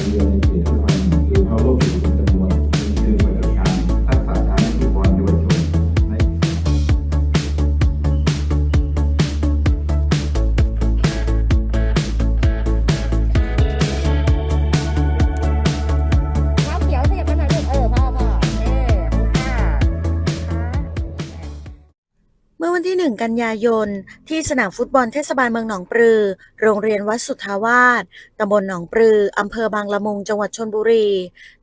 โเมื่อวันที่ 1 กันยายน ที่สนามฟุตบอลเทศบาลเมืองหนองปลือ โรงเรียนวัดสุทธาวาสตำบลหนองปลือ อำเภอบางละมุง จังหวัดชนบุรี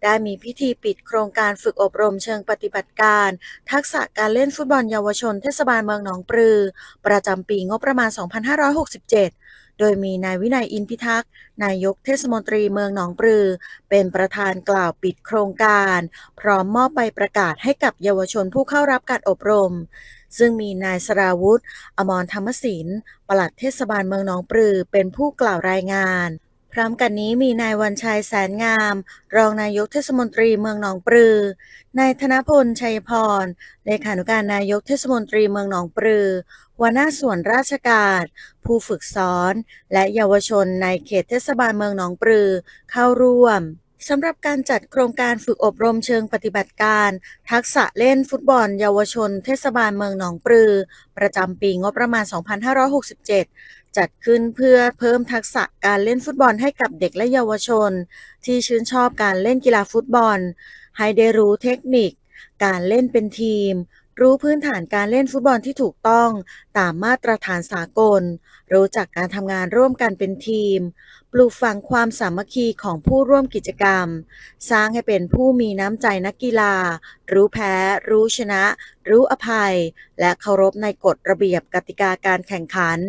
ได้มีพิธีปิดโครงการฝึกอบรมเชิงปฏิบัติการ ทักษะการเล่นฟุตบอลเยาวชนเทศบาลเมืองหนองปลือ ประจำปีงบประมาณ 2567 โดยมีนายวินัยอินพิทักษ์ นายกเทศมนตรีเมืองหนองปลือ เป็นประธานกล่าวปิดโครงการ พร้อมมอบใบประกาศให้กับเยาวชนผู้เข้ารับการอบรม ซึ่งมีนายสราวุธ อมรธรรมศิลป์ปลัดเทศบาลเมืองหนองปลือ เป็นผู้กล่าวรายงาน พร้อมกันนี้มีนายวันชัยแสนงาม รองนายกเทศมนตรีเมืองหนองปลือ นายธนพลชัยพร เลขานุการนายกเทศมนตรีเมืองหนองปลือหัวหน้าส่วนราชการ ผู้ฝึกสอน และเยาวชนในเขตเทศบาลเมืองหนองปลือเข้าร่วม สำหรับการจัดโครงการฝึกอบรมเชิงปฏิบัติการ ทักษะเล่นฟุตบอล เยาวชน เทศบาลเมืองหนองปลือ ประจำปีงบประมาณ 2567 จัดขึ้นเพื่อเพิ่มทักษะการเล่นฟุตบอลให้กับเด็กและเยาวชน ที่ชื่นชอบการเล่นกีฬาฟุตบอล ให้ได้รู้เทคนิค การเล่นเป็นทีม รู้พื้นฐานการเล่นฟุตบอลที่ถูกต้องตามมาตรฐานสากล รู้จักการทำงานร่วมกันเป็นทีม ปลูกฝังความสามัคคีของผู้ร่วมกิจกรรม สร้างให้เป็นผู้มีน้ำใจนักกีฬา รู้แพ้ รู้ชนะ รู้อภัย และเคารพในกฎระเบียบกติกาการแข่งขัน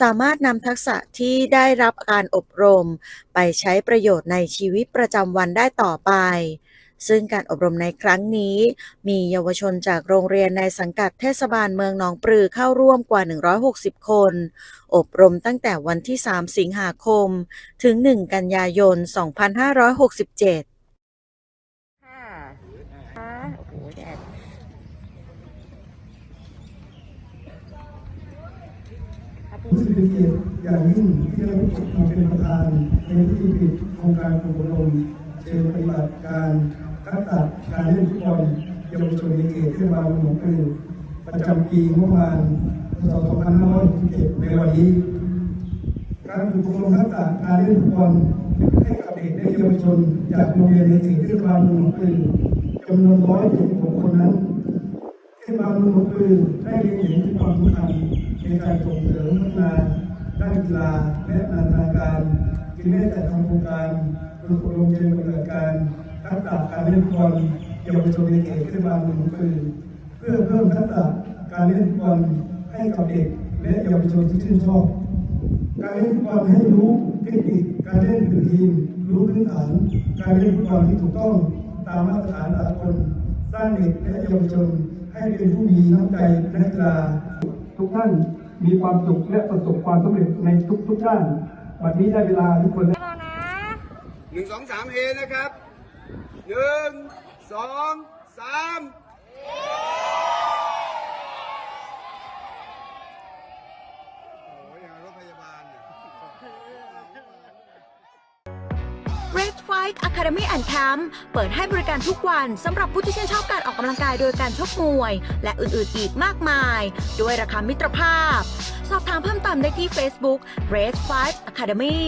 สามารถนำทักษะที่ได้รับการอบรม ไปใช้ประโยชน์ในชีวิตประจำวันได้ต่อไป ซึ่งการอบรมในครั้งนี้ มีเยาวชนจากโรงเรียนในสังกัดเทศบาลเมืองหนองปลือเข้าร่วมกว่า 160 คน อบรมตั้งแต่วันที่ 3 สิงหาคม ถึง 1 กันยายน 2567ค่ะค่ะโอ้โหแดดรู้สึกเป็นเกียรติอย่างยิ่งที่ได้มาเป็นประธานในพิธีปิดโครงการฝึกอบรมเชิงปฏิบัติการ ทักษะการเล่นฟุตบอลเยาวชนในเขตเทศบาลเมืองหนองปลือประจำปีงบประมาณพศ2567ในวันนี้การฝึกอบรมทักษะการเล่นฟุตบอลให้กับเด็กและเยาวชนจากโรงเรียนในเขตเทศบาลเมืองหนองปลือจำนวน176คนนั้นเทศบาลเมืองหนองปลือได้เล็งเห็นถึงความสำคัญในการส่งเสริมพัฒนาด้านกีฬาและนานาการจึงได้จัดทำโครงการฝึกอบรมเชิงปฏิบัติการ ทักษะการเล่นฟุตบอลเยาวชนในเขตเทศบาลเมืองหนองปลือเพื่อเพิ่มทักษะการเล่นฟุตบอลให้กับเด็กและเยาวชนที่ชื่นชอบการเล่นฟุตบอลให้รู้เทคนิคการเล่นเป็นทีม รู้พื้นฐานการเล่นฟุตบอลที่ถูกต้องตามมาตรฐานสากลสร้างเด็กและเยาวชนให้เป็นผู้มีน้ำใจนักกีฬาทุกท่านมีความสุขและประสบความสำเร็จในทุกๆด้านวันนี้ได้เวลาทุกคนรอนะหนึ่งสองสามเฮนะครับ หนึ่งสองสามโอ้ยอย่างรถพยาบาลเนี่ย Red Fight Academy and Camp เปิดให้บริการทุกวันสำหรับผู้ที่ชื่นชอบการออกกำลังกายโดยการชกมวย และอื่นๆอีกมากมาย ด้วยราคามิตรภาพ สอบถามเพิ่มเติมได้ที่ Facebook Red Fight Academy